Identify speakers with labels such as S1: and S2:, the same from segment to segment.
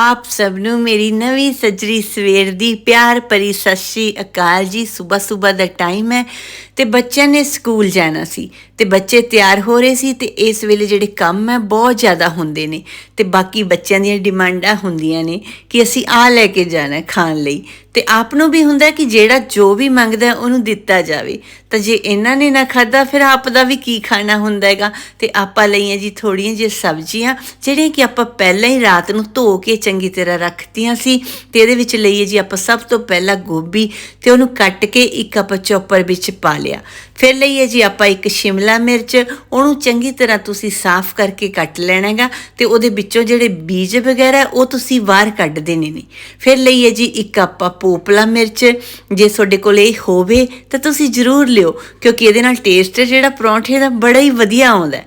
S1: ਆਪ ਸਭ ਨੂੰ ਮੇਰੀ ਨਵੀਂ ਸੱਜਰੀ ਸਵੇਰ ਦੀ ਪਿਆਰ ਭਰੀ ਸਤਿ ਸ਼੍ਰੀ ਅਕਾਲ ਜੀ। ਸਵੇਰ ਸਵੇਰ ਦਾ ਟਾਈਮ ਹੈ ਤੇ ਬੱਚਿਆਂ ਨੇ ਸਕੂਲ ਜਾਣਾ ਸੀ ਤੇ ਬੱਚੇ ਤਿਆਰ ਹੋ ਰਹੇ ਸੀ ਤੇ ਇਸ ਵੇਲੇ ਜਿਹੜੇ ਕੰਮ ਹੈ ਬਹੁਤ ਜ਼ਿਆਦਾ ਹੁੰਦੇ ਨੇ ਤੇ ਬਾਕੀ ਬੱਚਿਆਂ ਦੀਆਂ ਡਿਮਾਂਡਾਂ ਹੁੰਦੀਆਂ ਨੇ ਕਿ ਅਸੀਂ ਆ ਲੈ ਕੇ ਜਾਣਾ ਖਾਣ ਲਈ। ਤੇ ਆਪ ਨੂੰ ਵੀ ਹੁੰਦਾ ਕਿ ਜਿਹੜਾ ਜੋ ਵੀ ਮੰਗਦਾ ਉਹਨੂੰ ਦਿੱਤਾ ਜਾਵੇ। ਤਾਂ ਜੇ ਇਹਨਾਂ ਨੇ ਨਾ ਖਾਦਾ ਫਿਰ ਆਪ ਦਾ ਵੀ ਕੀ ਖਾਣਾ ਹੁੰਦਾ ਹੈਗਾ? ਤੇ ਆਪਾਂ ਲਈਆਂ ਜੀ ਥੋੜੀਆਂ ਜਿਹੀਆਂ ਸਬਜ਼ੀਆਂ, ਜਿਹੜੀਆਂ ਕਿ ਆਪਾਂ ਪਹਿਲਾਂ ਹੀ ਰਾਤ ਨੂੰ ਧੋ ਕੇ ਚੰਗੀ ਤਰ੍ਹਾਂ ਰੱਖਤੀਆਂ ਸੀ ਤੇ ਇਹਦੇ ਵਿੱਚ ਲਈਏ ਜੀ ਆਪਾਂ ਸਭ ਤੋਂ ਪਹਿਲਾਂ ਗੋਭੀ ਤੇ ਉਹਨੂੰ ਕੱਟ ਕੇ ਇੱਕ ਆਪਾਂ ਚੌਪਰ ਵਿੱਚ ਪਾ ਲਿਆ। ਫਿਰ ਲਈਏ ਜੀ ਆਪਾਂ ਇੱਕ ਸ਼ਿਮਲਾ ਮਿਰਚ, ਉਹਨੂੰ ਚੰਗੀ ਤਰ੍ਹਾਂ ਤੁਸੀਂ ਸਾਫ਼ ਕਰਕੇ ਕੱਟ ਲੈਣਾ ਹੈਗਾ ਤੇ ਉਹਦੇ ਵਿੱਚੋਂ ਜਿਹੜੇ ਬੀਜ ਵਗੈਰਾ ਉਹ ਤੁਸੀਂ ਬਾਹਰ ਕੱਢ ਦੇਣੇ ਨੇ। ਫਿਰ ਲਈਏ ਜੀ ਇੱਕ ਆਪਾਂ ਪੋਪਲਾ ਮਿਰਚ, ਜੇ ਤੁਹਾਡੇ ਕੋਲ ਇਹ ਹੋਵੇ ਤਾਂ ਤੁਸੀਂ ਜ਼ਰੂਰ ਲਿਓ ਕਿਉਂਕਿ ਇਹਦੇ ਨਾਲ ਟੇਸਟ ਜਿਹੜਾ ਪਰੌਂਠੇ ਦਾ ਬੜਾ ਹੀ ਵਧੀਆ ਆਉਂਦਾ ਹੈ।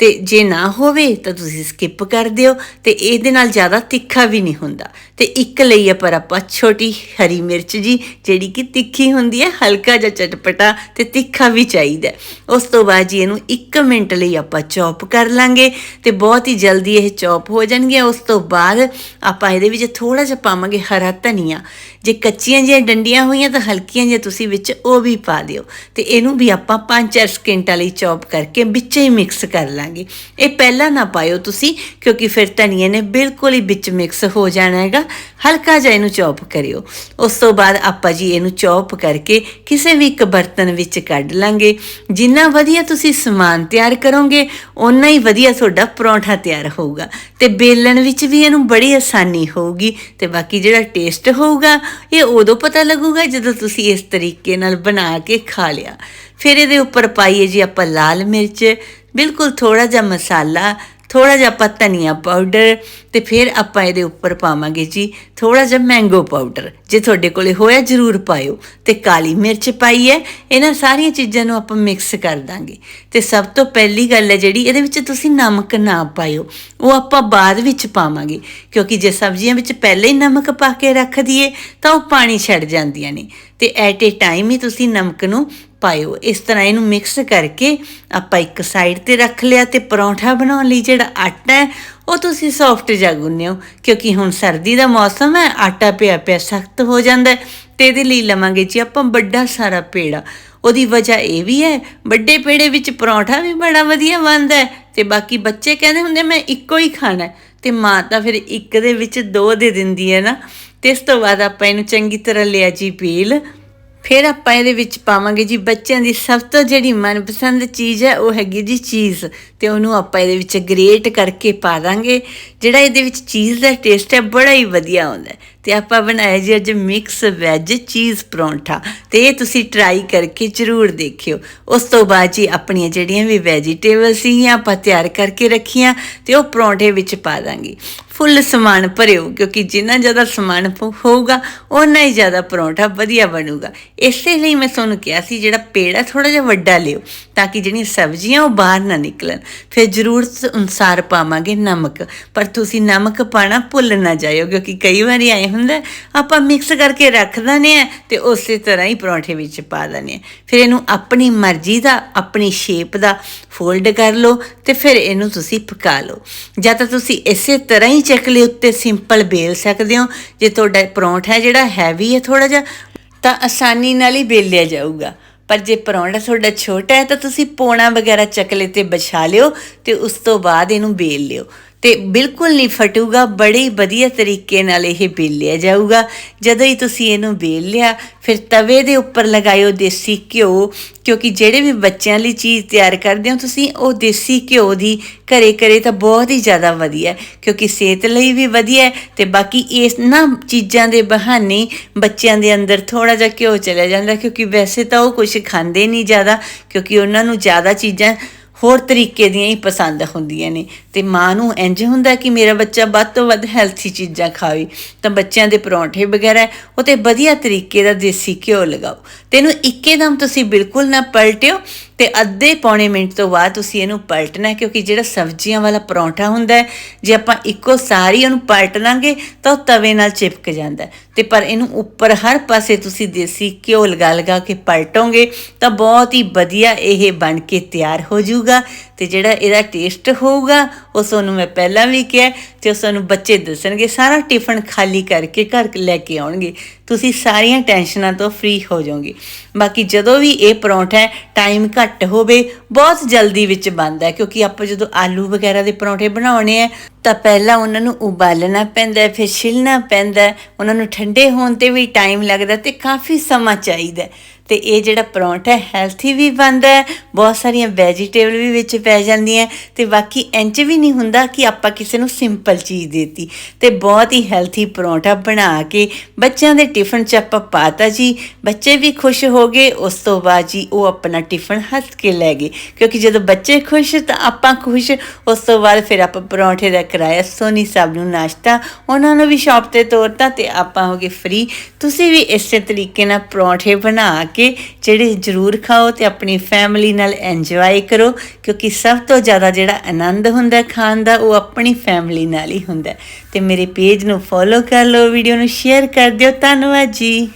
S1: ਤੇ ਜੇ ਨਾ ਹੋਵੇ ਤਾਂ ਤੁਸੀਂ ਸਕਿਪ ਕਰ ਦਿਓ ਤੇ ਇਹਦੇ ਨਾਲ ਜ਼ਿਆਦਾ ਤਿੱਖਾ ਵੀ ਨਹੀਂ ਹੁੰਦਾ। ਤੇ ਇੱਕ ਲਈ ਹੈ ਪਰ ਆਪਾਂ ਛੋਟੀ ਹਰੀ ਮਿਰਚ ਜੀ, ਜਿਹੜੀ ਕਿ ਤਿੱਖੀ ਹੁੰਦੀ ਹੈ, ਹਲਕਾ ਜਿਹਾ ਚਟਪਟਾ ਤੇ ਤਿੱਖਾ ਵੀ ਚਾਹੀਦਾ ਉਸ ਤੋਂ ਬਾਅਦ ਜੀ ਇਹਨੂੰ 1 ਮਿੰਟ ਲਈ ਆਪਾਂ ਚੌਪ ਕਰ ਲਾਂਗੇ ਤੇ ਬਹੁਤ ਹੀ ਜਲਦੀ ਇਹ ਚੌਪ ਹੋ ਜਾਣਗੇ। ਉਸ ਤੋਂ ਬਾਅਦ ਆਪਾਂ ਇਹਦੇ ਵਿੱਚ ਥੋੜਾ ਜਿਹਾ ਪਾਵਾਂਗੇ ਹਰਾ ਧਨੀਆ। ਜੇ ਕੱਚੀਆਂ ਜਿਹੀਆਂ ਡੰਡੀਆਂ ਹੋਈਆਂ ਤਾਂ ਹਲਕੀਆਂ ਜਿਹੀਆਂ ਤੁਸੀਂ ਵਿੱਚ ਉਹ ਵੀ ਪਾ ਦਿਓ ਤੇ ਇਹਨੂੰ ਵੀ ਆਪਾਂ 5-4 ਸਕਿੰਟਾਂ ਲਈ ਚੌਪ ਕਰਕੇ ਵਿੱਚ ਹੀ ਮਿਕਸ ਕਰ ਲਾਂਗੇ। ਇਹ ਪਹਿਲਾਂ ਨਾ ਪਾਇਓ ਤੁਸੀਂ, ਕਿਉਂਕਿ ਫਿਰ ਧਨੀਏ ਨੇ ਬਿਲਕੁਲ ਹੀ ਵਿੱਚ ਮਿਕਸ ਹੋ ਜਾਣਾ ਹੈਗਾ। ਹਲਕਾ ਜਿਹਾ ਇਹਨੂੰ ਚੌਪ ਕਰਿਓ। ਉਸ ਤੋਂ ਬਾਅਦ ਆਪਾਂ ਜੀ ਇਹਨੂੰ ਚੌਪ ਕਰਕੇ ਕਿਸੇ ਵੀ ਇੱਕ ਬਰਤਨ ਵਿੱਚ ਕੱਢ ਲਾਂਗੇ। ਜਿੰਨਾ ਵਧੀਆ ਤੁਸੀਂ ਸਮਾਨ ਤਿਆਰ ਕਰੋਗੇ, ਓਨਾ ਹੀ ਵਧੀਆ ਤੁਹਾਡਾ ਪਰੌਂਠਾ ਤਿਆਰ ਹੋਊਗਾ। ਤੇ ਬੇਲਣ ਵਿੱਚ ਵੀ ਇਹਨੂੰ ਬੜੀ ਆਸਾਨੀ ਹੋਊਗੀ। ਤੇ ਬਾਕੀ ਜਿਹੜਾ ਟੇਸਟ ਹੋਊਗਾ, ਇਹ ਉਦੋਂ ਪਤਾ ਲੱਗੂਗਾ ਜਦੋਂ ਤੁਸੀਂ ਇਸ ਤਰੀਕੇ ਨਾਲ ਬਣਾ ਕੇ ਖਾ ਲਿਆ। ਫਿਰ ਇਹਦੇ ਉੱਪਰ ਪਾਈਏ ਜੀ ਆਪਾਂ ਲਾਲ ਮਿਰਚ ਬਿਲਕੁਲ ਥੋੜਾ ਜਿਹਾ ਮਸਾਲਾ ਥੋੜਾ ਜਿਹਾ ਆਪਾਂ ਧਨੀਆ ਪਾਊਡਰ ਤੇ ਫਿਰ ਆਪਾਂ ਇਹਦੇ ਉੱਪਰ ਪਾਵਾਂਗੇ ਜੀ ਥੋੜਾ ਜਿਹਾ ਮੈਂਗੋ ਪਾਊਡਰ ਜੇ ਤੁਹਾਡੇ ਕੋਲੇ ਹੋਇਆ ਜਰੂਰ ਪਾਇਓ ਤੇ ਕਾਲੀ ਮਿਰਚ ਪਾਈ ਹੈ, ਇਹਨਾਂ ਸਾਰੀਆਂ ਚੀਜ਼ਾਂ ਨੂੰ ਆਪਾਂ ਮਿਕਸ ਕਰ ਦਾਂਗੇ। ਤੇ ਸਭ ਤੋਂ ਪਹਿਲੀ ਗੱਲ ਹੈ ਜਿਹੜੀ, ਇਹਦੇ ਵਿੱਚ ਤੁਸੀਂ ਨਮਕ ਨਾ ਪਾਇਓ, ਉਹ ਆਪਾਂ ਬਾਅਦ ਵਿੱਚ ਪਾਵਾਂਗੇ। ਕਿਉਂਕਿ ਜੇ ਸਬਜ਼ੀਆਂ ਵਿੱਚ ਪਹਿਲੇ ਹੀ ਨਮਕ ਪਾ ਕੇ ਰੱਖ ਦਈਏ, ਤਾਂ ਉਹ ਪਾਣੀ ਛੱਡ ਜਾਂਦੀਆਂ ਨੇ। ਤੇ ਐਟ ਏ ਟਾਈਮ ਹੀ ਤੁਸੀਂ ਨਮਕ ਨੂੰ ਪਾਇਓ। ਇਸ ਤਰ੍ਹਾਂ ਇਹਨੂੰ ਮਿਕਸ ਕਰਕੇ ਆਪਾਂ ਇੱਕ ਸਾਈਡ ਤੇ ਰੱਖ ਲਿਆ ਤੇ ਪਰੌਂਠਾ ਬਣਾਉਣ ਲਈ ਜਿਹੜਾ ਆਟਾ ਹੈ, ਉਹ ਤੁਸੀਂ ਸੌਫਟ ਜਾ ਗੁੰਨਿਓ। ਕਿਉਂਕਿ ਹੁਣ ਸਰਦੀ ਦਾ ਮੌਸਮ ਹੈ, ਆਟਾ ਪਿਆ ਪਿਆ ਸਖਤ ਹੋ ਜਾਂਦਾ ਹੈ ਤੇ ਇਹਦੇ ਲਈ ਲਵਾਂਗੇ ਜੀ ਆਪਾਂ ਵੱਡਾ ਸਾਰਾ ਪੇੜਾ। ਉਹਦੀ ਵਜ੍ਹਾ ਇਹ ਵੀ ਹੈ, ਵੱਡੇ ਪੇੜੇ ਵਿੱਚ ਪਰੌਂਠਾ ਵੀ ਬੜਾ ਵਧੀਆ ਬਣਦਾ ਹੈ ਤੇ ਬਾਕੀ ਬੱਚੇ ਕਹਿੰਦੇ ਹੁੰਦੇ ਮੈਂ ਇੱਕੋ ਹੀ ਖਾਣਾ ਹੈ। ਤੇ ਮਾਂ ਤਾਂ ਫਿਰ ਇੱਕ ਦੇ ਵਿੱਚ ਦੋ ਦੇ ਦਿੰਦੀ ਹੈ ਨਾ। ਤੇ ਇਸ ਤੋਂ ਬਾਅਦ ਆਪਾਂ ਇਹਨੂੰ ਚੰਗੀ ਤਰ੍ਹਾਂ ਲਿਆ ਜੀ ਪੀਲ। ਫਿਰ ਆਪਾਂ ਇਹਦੇ ਵਿੱਚ ਪਾਵਾਂਗੇ ਜੀ ਬੱਚਿਆਂ ਦੀ ਸਭ ਤੋਂ ਜਿਹੜੀ ਮਨਪਸੰਦ ਚੀਜ਼ ਹੈ, ਉਹ ਹੈਗੀ ਜੀ ਚੀਜ਼। ਤੇ ਉਹਨੂੰ ਆਪਾਂ ਇਹਦੇ ਵਿੱਚ ਗ੍ਰੇਟ ਕਰਕੇ ਪਾ ਦਾਂਗੇ। ਜਿਹੜਾ ਇਹਦੇ ਵਿੱਚ ਚੀਜ਼ ਦਾ ਟੇਸਟ ਹੈ, ਬੜਾ ਹੀ ਵਧੀਆ ਆਉਂਦਾ ਹੈ। ਤੇ ਆਪਾਂ ਬਣਾਇਆ ਜੀ ਅੱਜ ਮਿਕਸ ਵੈਜ ਚੀਜ਼ ਪਰੌਂਠਾ। ਤੇ ਇਹ ਤੁਸੀਂ ਟਰਾਈ ਕਰਕੇ ਜ਼ਰੂਰ ਦੇਖਿਓ। ਉਸ ਤੋਂ ਬਾਅਦ ਜੀ ਆਪਣੀਆਂ ਜਿਹੜੀਆਂ ਵੀ ਵੈਜੀਟੇਬਲ ਸੀਗੀਆਂ, ਆਪਾਂ ਤਿਆਰ ਕਰਕੇ ਰੱਖੀਆਂ ਤੇ ਉਹ ਪਰੌਂਠੇ ਵਿੱਚ ਪਾ ਦਾਂਗੇ। ਫੁੱਲ ਸਮਾਨ ਭਰਿਓ, ਕਿਉਂਕਿ ਜਿੰਨਾ ਜ਼ਿਆਦਾ ਸਮਾਨ ਹੋਊਗਾ ਉਨਾ ਹੀ ਜ਼ਿਆਦਾ ਪਰੌਂਠਾ ਵਧੀਆ ਬਣੂਗਾ। ਇਸੇ ਲਈ ਮੈਂ ਤੁਹਾਨੂੰ ਕਿਹਾ ਸੀ, ਜਿਹੜਾ ਪੇੜਾ ਥੋੜਾ ਜਿਹਾ ਵੱਡਾ ਲਿਓ, ਤਾਂ ਕਿ ਜਿਹੜੀਆਂ ਸਬਜ਼ੀਆਂ ਉਹ ਬਾਹਰ ਨਾ ਨਿਕਲਣ। ਫਿਰ ਜ਼ਰੂਰਤ ਅਨੁਸਾਰ ਪਾਵਾਂਗੇ ਨਮਕ। ਪਰ ਤੁਸੀਂ ਨਮਕ ਪਾਣਾ ਭੁੱਲ ਨਾ ਜਾਇਓ, ਕਿਉਂਕਿ ਕਈ ਵਾਰੀ ਆਏ ਹੁੰਦਾ, ਆਪਾਂ ਮਿਕਸ ਕਰਕੇ ਰੱਖ ਦਿੰਦੇ ਆ ਤੇ ਉਸੇ ਤਰ੍ਹਾਂ ਹੀ ਪਰੌਂਠੇ ਵਿੱਚ ਪਾ ਦਿੰਦੇ ਆ ਫਿਰ ਇਹਨੂੰ ਆਪਣੀ ਮਰਜ਼ੀ ਦਾ, ਆਪਣੀ ਸ਼ੇਪ ਦਾ ਫੋਲਡ ਕਰ ਲਓ ਤੇ ਫਿਰ ਇਹਨੂੰ ਤੁਸੀਂ ਪਕਾ ਲਓ। ਜਾਂ ਤਾਂ ਤੁਸੀਂ ਇਸੇ ਤਰ੍ਹਾਂ ਹੀ ਚਕਲੇ ਉੱਤੇ ਸਿੰਪਲ ਬੇਲ ਸਕਦੇ ਹੋ। ਜੇ ਤੁਹਾਡਾ ਪਰੌਂਠਾ ਜਿਹੜਾ ਹੈਵੀ ਹੈ ਥੋੜਾ ਜਿਹਾ, ਤਾਂ ਆਸਾਨੀ ਨਾਲ ਹੀ ਬੇਲਿਆ ਜਾਊਗਾ। ਪਰ ਜੇ ਪਰੌਂਠਾ ਤੁਹਾਡਾ ਛੋਟਾ ਹੈ, ਤਾਂ ਤੁਸੀਂ ਪੋਣਾ ਵਗੈਰਾ ਚਕਲੇ ਤੇ ਵਿਛਾ ਲਿਓ ਤੇ ਉਸ ਤੋਂ ਬਾਅਦ ਇਹਨੂੰ ਬੇਲ ਲਿਓ। ਤੇ ਬਿਲਕੁਲ ਨਹੀਂ ਫਟੂਗਾ, ਬੜੇ ਹੀ ਵਧੀਆ ਤਰੀਕੇ ਨਾਲ ਇਹ ਬੇਲਿਆ ਜਾਊਗਾ। ਜਦੋਂ ਹੀ ਤੁਸੀਂ ਇਹਨੂੰ ਬੇਲ ਲਿਆ, ਫਿਰ ਤਵੇ ਦੇ ਉੱਪਰ ਲਗਾਇਓ ਦੇਸੀ ਘਿਓ, ਕਿਉਂਕਿ ਜਿਹੜੇ ਵੀ ਬੱਚਿਆਂ ਲਈ ਚੀਜ਼ ਤਿਆਰ ਕਰਦੇ ਹੋ ਤੁਸੀਂ, ਉਹ ਦੇਸੀ ਘਿਓ ਦੀ ਘਰੇ ਕਰੇ ਤਾਂ ਬਹੁਤ ਹੀ ਜ਼ਿਆਦਾ ਵਧੀਆ, ਕਿਉਂਕਿ ਸਿਹਤ ਲਈ ਵੀ ਵਧੀਆ ਹੈ ਤੇ ਬਾਕੀ ਇਸ ਨਾ ਚੀਜ਼ਾਂ ਦੇ ਬਹਾਨੇ ਬੱਚਿਆਂ ਦੇ ਅੰਦਰ ਥੋੜਾ ਜਿਹਾ ਘਿਓ ਚਲਿਆ ਜਾਂਦਾ, ਕਿਉਂਕਿ ਵੈਸੇ ਤਾਂ ਉਹ ਕੁਝ ਖਾਂਦੇ ਨਹੀਂ ਜ਼ਿਆਦਾ, ਕਿਉਂਕਿ ਉਹਨਾਂ ਨੂੰ ਜ਼ਿਆਦਾ ਚੀਜ਼ਾਂ ਹੋਰ ਤਰੀਕੇ ਦੀਆਂ ਹੀ ਪਸੰਦ ਹੁੰਦੀਆਂ ਨੇ। ਤੇ ਮਾਂ ਨੂੰ ਇੰਜ ਹੁੰਦਾ ਕਿ ਮੇਰਾ ਬੱਚਾ ਵੱਧ ਤੋਂ ਵੱਧ ਹੈਲਥੀ ਚੀਜ਼ਾਂ ਖਾਵੇ, ਤਾਂ ਬੱਚਿਆਂ ਦੇ ਪਰੌਂਠੇ ਵਗੈਰਾ, ਉਹ ਤੇ ਵਧੀਆ ਤਰੀਕੇ ਦਾ ਦੇਸੀ ਘਿਓ ਲਗਾਓ। ਤੇ ਇਹਨੂੰ ਇੱਕੇਦਮ ਤੁਸੀਂ ਬਿਲਕੁਲ ਨਾ ਪਲਟਿਓ ਤੇ ਅੱਧੇ ਪੌਣੇ ਮਿੰਟ ਤੋਂ ਬਾਅਦ ਤੁਸੀਂ ਇਹਨੂੰ ਪਲਟਣਾ ਕਿਉਂਕਿ ਜਿਹੜਾ ਸਬਜ਼ੀਆਂ ਵਾਲਾ ਪਰੌਂਠਾ ਹੁੰਦਾ ਹੈ, ਜੇ ਆਪਾਂ ਇੱਕੋ ਸਾਰੀ ਉਹਨੂੰ ਪਲਟ ਲਾਂਗੇ, ਤਾਂ ਉਹ ਤਵੇ ਨਾਲ ਚਿਪਕ ਜਾਂਦਾ ਹੈ। ਤੇ ਪਰ ਇਹਨੂੰ ਉੱਪਰ ਹਰ ਪਾਸੇ ਤੁਸੀਂ ਦੇਸੀ ਘਿਓ ਲਗਾ ਲਗਾ ਕੇ ਪਲਟੋਗੇ, ਤਾਂ ਬਹੁਤ ਹੀ ਵਧੀਆ ਇਹ ਬਣ ਕੇ ਤਿਆਰ ਹੋ ਜਾਊਗਾ ਤੇ ਜਿਹੜਾ ਇਹਦਾ ਟੇਸਟ ਹੋਊਗਾ ਉਹ ਸਾਨੂੰ ਮੈਂ ਪਹਿਲਾਂ ਵੀ ਕਿਹਾ ਤੇ ਉਹ ਸਾਨੂੰ ਬੱਚੇ ਦੱਸਣਗੇ, ਸਾਰਾ ਟਿਫਨ ਖਾਲੀ ਕਰਕੇ ਘਰ ਲੈ ਕੇ ਆਉਣਗੇ। ਤੁਸੀਂ ਸਾਰੀਆਂ ਟੈਨਸ਼ਨਾਂ ਤੋਂ ਫ੍ਰੀ ਹੋ ਜਾਓਗੇ। ਬਾਕੀ ਜਦੋਂ ਵੀ ਇਹ ਪਰੌਂਠਾ ਟਾਈਮ ਘੱਟ ਹੋਵੇ, ਬਹੁਤ ਜਲਦੀ ਵਿੱਚ ਬਣਦਾ ਕਿਉਂਕਿ ਆਪਾਂ ਜਦੋਂ ਆਲੂ ਵਗੈਰਾ ਦੇ ਪਰੌਂਠੇ ਬਣਾਉਣੇ ਆ ਤਾਂ ਪਹਿਲਾਂ ਉਹਨਾਂ ਨੂੰ ਉਬਾਲਣਾ ਪੈਂਦਾ ਫਿਰ ਛਿਲਣਾ ਪੈਂਦਾ ਉਹਨਾਂ ਨੂੰ ਠੰਡੇ ਹੋਣ ਤੇ ਵੀ ਟਾਈਮ ਲੱਗਦਾ ਤੇ ਕਾਫੀ ਸਮਾਂ ਚਾਹੀਦਾ ਤੇ ਇਹ ਜਿਹੜਾ ਪਰੌਂਠਾ ਹੈਲਥੀ ਵੀ ਬਣਦਾ ਹੈ, ਬਹੁਤ ਸਾਰੀਆਂ ਵੈਜੀਟੇਬਲ ਵੀ ਵਿੱਚ ਪੈ ਜਾਂਦੀਆਂ ਤੇ ਬਾਕੀ ਇੰਚ ਵੀ ਨਹੀਂ ਹੁੰਦਾ ਕਿ ਆਪਾਂ ਕਿਸੇ ਨੂੰ ਸਿੰਪਲ ਚੀਜ਼ ਦੇਤੀ। ਤੇ ਬਹੁਤ ਹੀ ਹੈਲਥੀ ਪਰੌਂਠਾ ਬਣਾ ਕੇ ਬੱਚਿਆਂ ਦੇ ਟਿਫਨ 'ਚ ਆਪਾਂ ਪਾਤਾ ਜੀ। ਬੱਚੇ ਵੀ ਖੁਸ਼ ਹੋ ਗਏ, ਉਸ ਤੋਂ ਬਾਅਦ ਜੀ ਉਹ ਆਪਣਾ ਟਿਫਨ ਹੱਸ ਕੇ ਲੈ ਗਏ। ਕਿਉਂਕਿ ਜਦੋਂ ਬੱਚੇ ਖੁਸ਼ ਤਾਂ ਆਪਾਂ ਖੁਸ਼, ਉਸ ਤੋਂ ਬਾਅਦ ਫਿਰ ਆਪਾਂ ਪਰੌਂਠੇ ਦਾ ਕਰਾਇਆ ਸੋਨੀ ਸਾਹਿਬ ਨੂੰ ਨਾਸ਼ਤਾ, ਉਹਨਾਂ ਨੂੰ ਵੀ ਸ਼ਾਪ ਤੇ ਤੋਰਤਾ ਤੇ ਆਪਾਂ ਹੋ ਗਏ ਫ੍ਰੀ ਤੁਸੀਂ ਵੀ ਇਸੇ ਤਰੀਕੇ ਨਾਲ ਪਰੌਂਠੇ ਬਣਾ ਕੇ ਜਿਹੜੇ ਜ਼ਰੂਰ ਖਾਓ ਤੇ ਆਪਣੀ ਫੈਮਿਲੀ ਨਾਲ ਇੰਜੋਏ ਕਰੋ, ਕਿਉਂਕਿ ਸਭ ਤੋਂ ਜ਼ਿਆਦਾ ਜਿਹੜਾ ਆਨੰਦ ਹੁੰਦਾ ਖਾਣ ਦਾ, ਉਹ ਆਪਣੀ ਫੈਮਿਲੀ ਨਾਲ ਹੀ ਹੁੰਦਾ ਹੈ। ਤੇ ਮੇਰੇ ਪੇਜ ਨੂੰ ਫੋਲੋ ਕਰ ਲਓ ਵੀਡੀਓ ਨੂੰ ਸ਼ੇਅਰ ਕਰ ਦਿਓ ਧੰਨਵਾਦ ਜੀ